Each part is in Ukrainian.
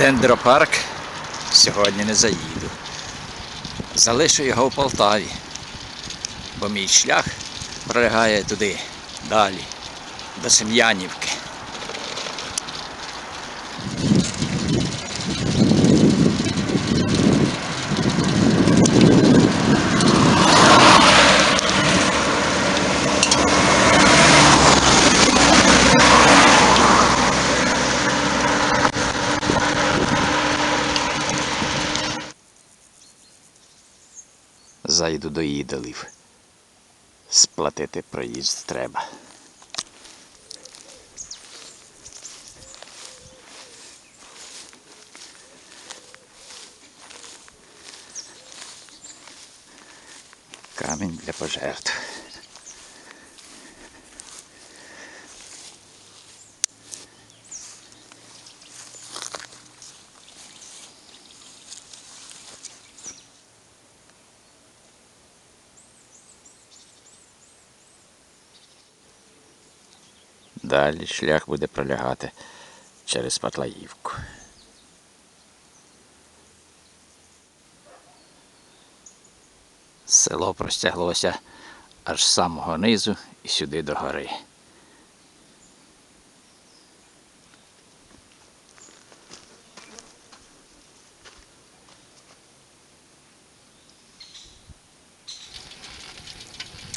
дендропарк сьогодні не заїду. Залишу його в Полтаві, бо мій шлях пролягає туди, далі, до Сем'янівки. Зайду до ідолів. Сплатити проїзд треба. Камінь для пожертв. Далі шлях буде пролягати через Патлаївку. Село простяглося аж з самого низу і сюди до гори.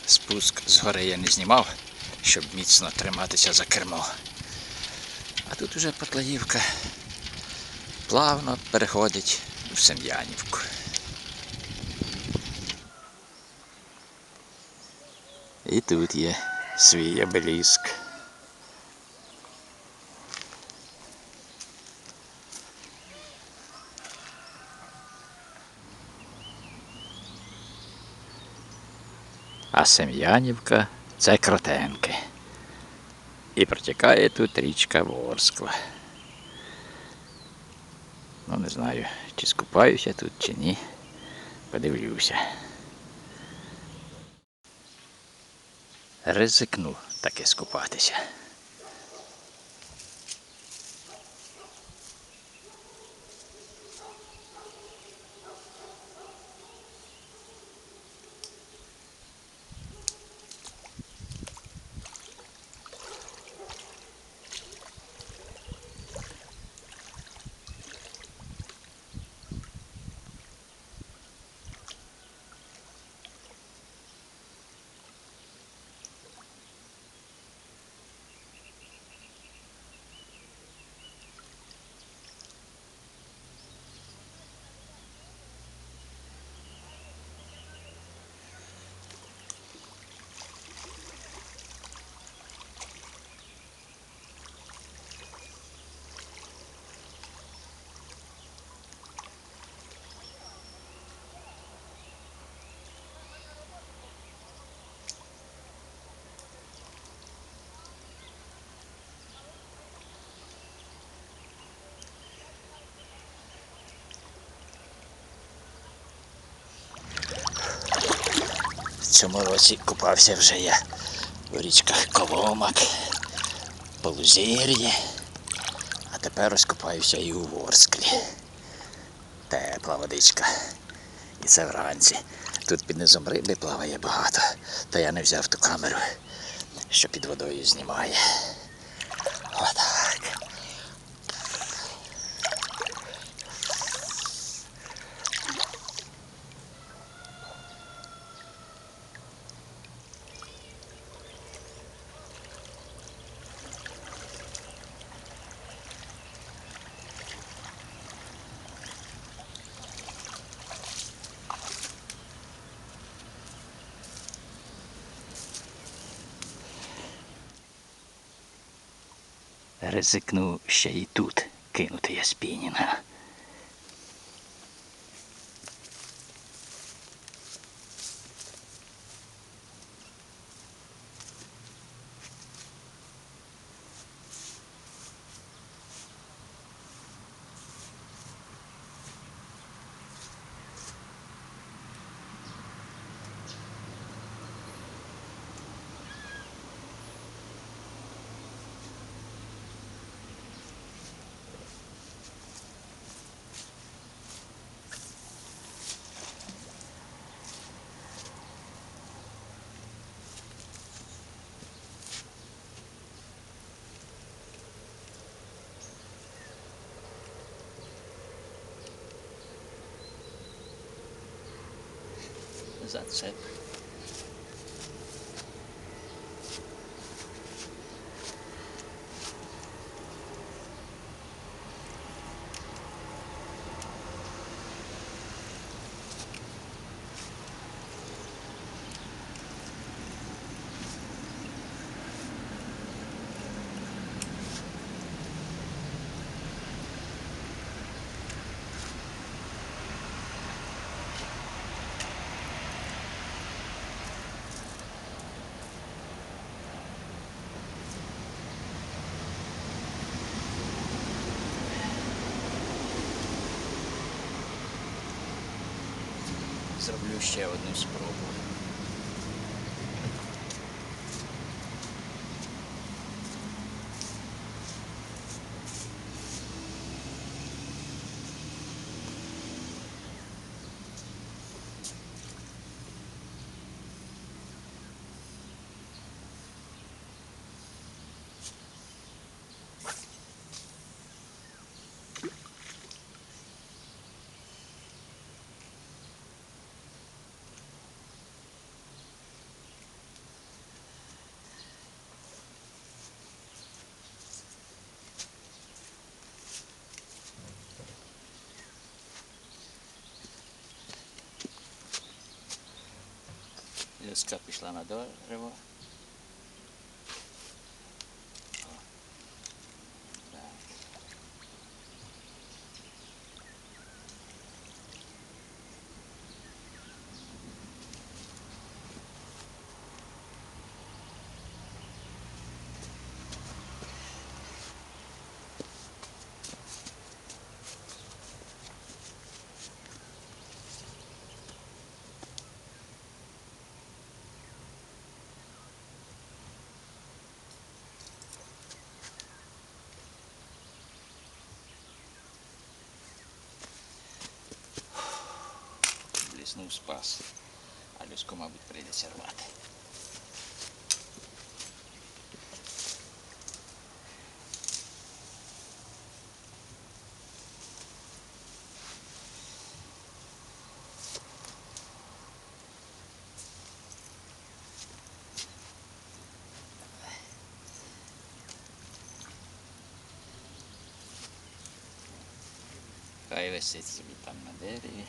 Спуск з гори я не знімав, щоб міцно триматися за кермо. А тут уже Патлаївка плавно переходить в Сем'янівку. І тут є свій обеліск. А Сем'янівка це кротенки. І протікає тут річка Ворскла. Ну, не знаю, чи скупаюся тут, чи ні. Подивлюся. Ризикну таки скупатися. Цьому році купався вже я у річках Коломак, Полузір'ї, а тепер ось купаюся і у Ворсклі. Тепла водичка. І це вранці. Тут під низом риби плаває багато, та я не взяв ту камеру, що під водою знімає. Отак. Ризикну ще й тут кинути я That's it. Зроблю ще одну спробу. sklepiš lana do. Бліснув спас. А люску, мабуть, прийдеться рвати. Хай висить собі там на дереві.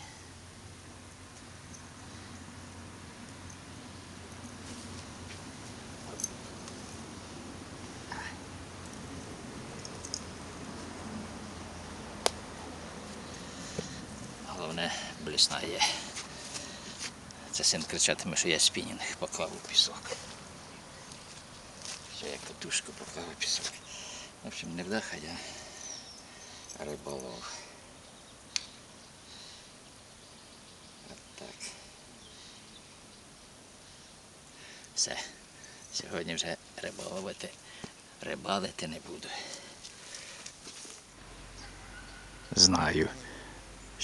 Головне, блісна є. Це син кричатиме, що я спінінг поклав у пісок. Що я катушку поклав у пісок. В общем, не вдаха я риболов. От. Все. Сьогодні вже риболовити, рибалити не буду. Знаю,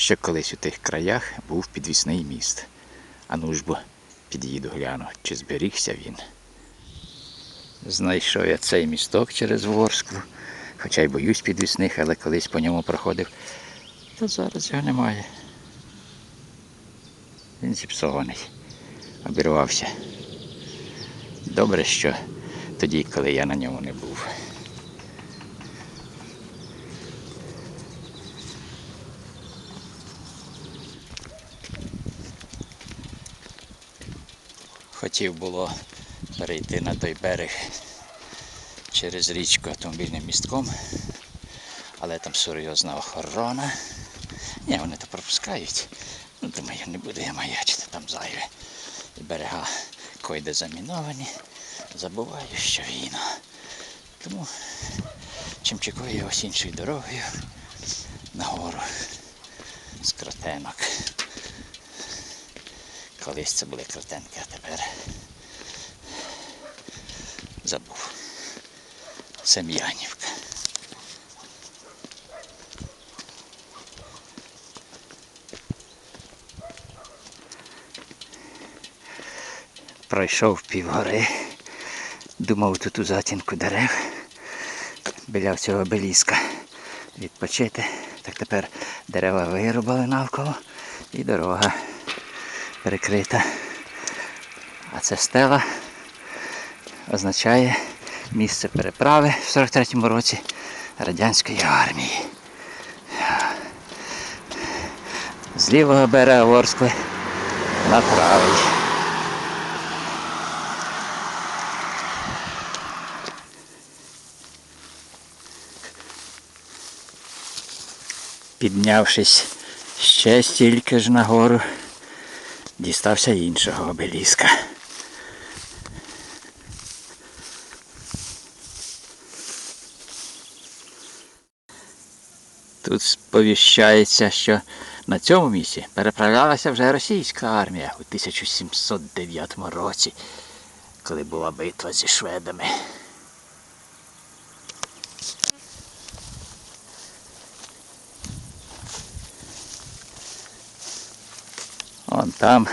що колись у тих краях був підвісний міст. А ну ж бо під'їду гляну, чи зберігся він. Знайшов я цей місток через Ворскву, хоча й боюсь підвісних, але колись по ньому проходив. Та зараз його немає. Він зіпсований, обірвався. Добре, що тоді, коли я на ньому не був. Хотів було перейти на той берег через річку автомобільним містком, але там серйозна охорона. Ні, вони то пропускають. Ну, думаю, не буду я маячити там зайве. І берега койде заміновані. Забуваю, що війна. Тому чимчикую ось іншою дорогою нагору з кротенок. Колись це були кротенки, а тепер Сем'янівка. Пройшов півгори, думав тут у затінку дерев біля цього обеліска відпочити. Так тепер дерева вирубали навколо і дорога перекрита А це стела означає місце переправи в 43-му році радянської армії. З лівого берега Ворскли на правий. Піднявшись ще стільки ж нагору, дістався іншого обеліска. Тут сповіщається, що на цьому місці переправлялася вже російська армія у 1709 році, коли була битва зі шведами. Вон там,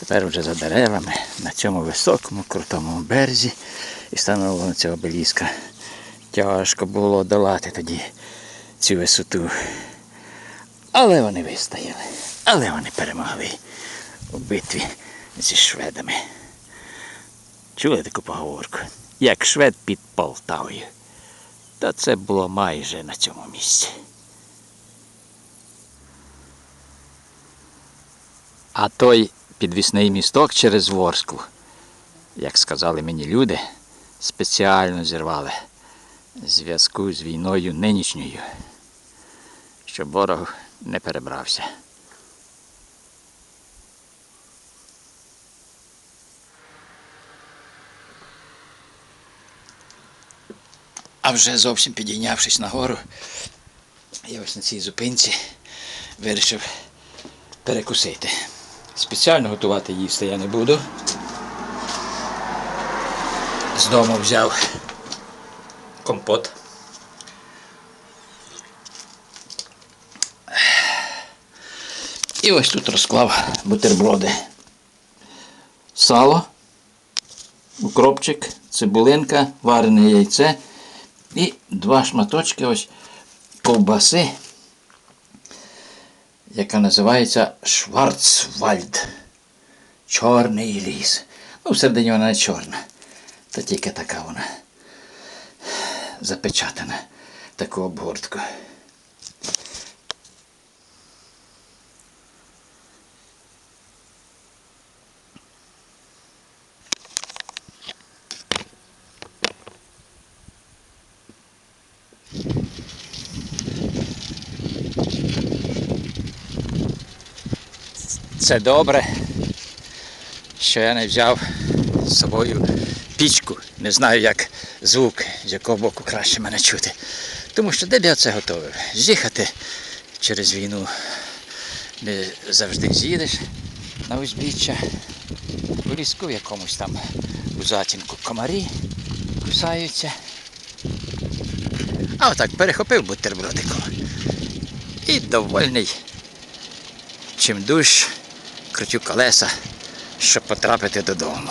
тепер вже за деревами, на цьому високому, крутому березі і встановлено цього обеліска. Тяжко було долати тоді цю висоту. Але вони вистояли. Але вони перемогли у битві зі шведами. Чули таку поговорку? Як швед під Полтавою. Та це було майже на цьому місці. А той підвісний місток через Ворску, як сказали мені люди, спеціально зірвали зв'язку з війною нинішньою, щоб ворог не перебрався. А вже зовсім підійнявшись нагору, я ось на цій зупинці вирішив перекусити. Спеціально готувати їсти я не буду. З дому взяв компот. І ось тут розклав бутерброди. Сало, укропчик, цибулинка, варене яйце і два шматочки ось ковбаси, яка називається Шварцвальд. Чорний ліс. Ну, всередині вона не чорна. Та тільки така вона запечатана таку обгортку. Це добре, що я не взяв з собою пічку. Не знаю, як звук, з якого боку краще мене чути. Тому що де б я це готовив? З'їхати через війну не завжди з'їдеш на узбіччя. У ліску якомусь там у затінку комарі кусаються. А отак перехопив бутербродиком. І довольний чим душ крутю колеса, щоб потрапити додому.